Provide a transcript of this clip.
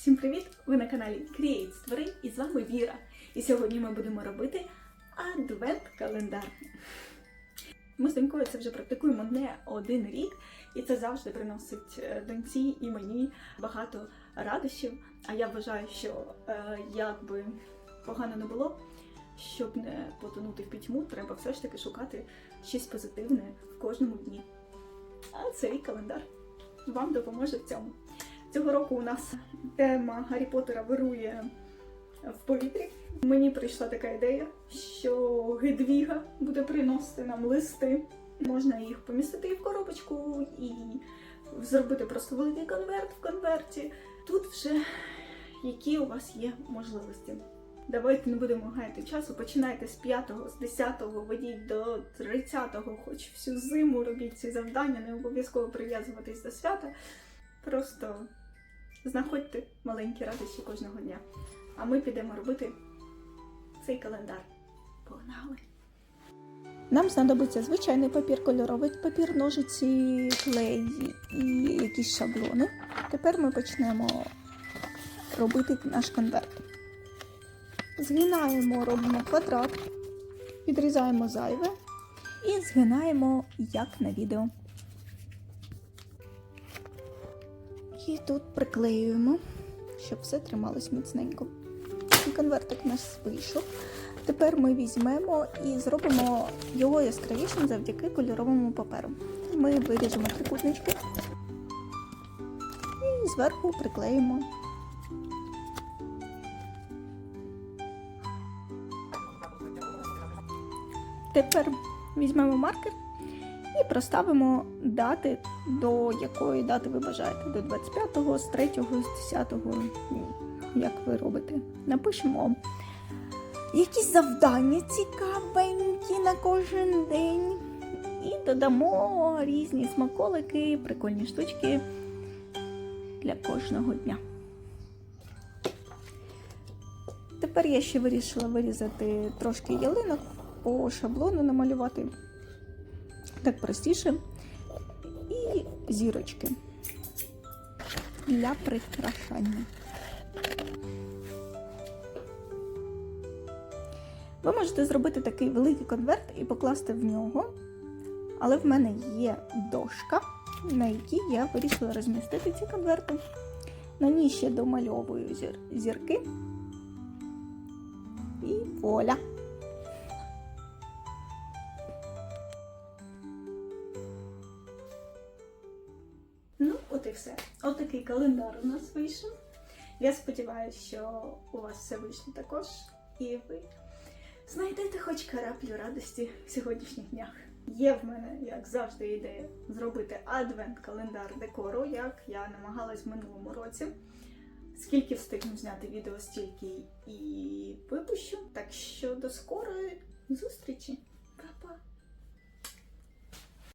Всім привіт! Ви на каналі Create Створи і з вами Віра. І сьогодні ми будемо робити адвент-календар. Ми з донькою це вже практикуємо не один рік, і це завжди приносить е, доньці і мені багато радощів. А я вважаю, що е, як би погано не було, щоб не потонути в пітьму, треба все ж таки шукати щось позитивне в кожному дні. А цей календар вам допоможе в цьому. Цього року у нас тема Гаррі Поттера вирує в повітрі. Мені прийшла така ідея, що Гедвіга буде приносити нам листи. Можна їх помістити і в коробочку, і зробити просто великий конверт в конверті. Тут вже які у вас є можливості. Давайте не будемо гаяти часу. Починайте з 5-го, з 10-го, ведіть до 30-го, хоч всю зиму робіть ці завдання, не обов'язково прив'язуватись до свята. Просто знаходьте маленькі радощі кожного дня. А ми підемо робити цей календар. Погнали! Нам знадобиться звичайний папір, кольоровий папір, ножиці, клей і якісь шаблони. Тепер ми почнемо робити наш конверт. Згинаємо, робимо квадрат, відрізаємо зайве і згинаємо як на відео. І тут приклеюємо, щоб все трималось міцненько. Конвертик у нас вийшов. Тепер ми візьмемо і зробимо його яскравішим завдяки кольоровому паперу. Ми виріжемо трикутнички і зверху приклеїмо. Тепер візьмемо маркер і проставимо дати, до якої дати ви бажаєте. До 25-го, з 3-го, з 10-го, ну, як ви робите. Напишемо якісь завдання цікавенькі на кожен день. І додамо різні смаколики, прикольні штучки для кожного дня. Тепер я ще вирішила вирізати трошки ялинок по шаблону намалювати. Так простіше. І зірочки для прикрашання. Ви можете зробити такий великий конверт і покласти в нього, але в мене є дошка, на якій я вирішила розмістити ці конверти. На ній ще домальовую зір... зірки. І воля. От і все. От такий календар у нас вийшов. Я сподіваюся, що у вас все вийшло також, і ви знайдете хоч караплю радості в сьогоднішніх днях. Є в мене, як завжди, ідея зробити адвент-календар декору, як я намагалась в минулому році. Скільки встигну зняти відео, стільки і випущу. Так що до скорої зустрічі.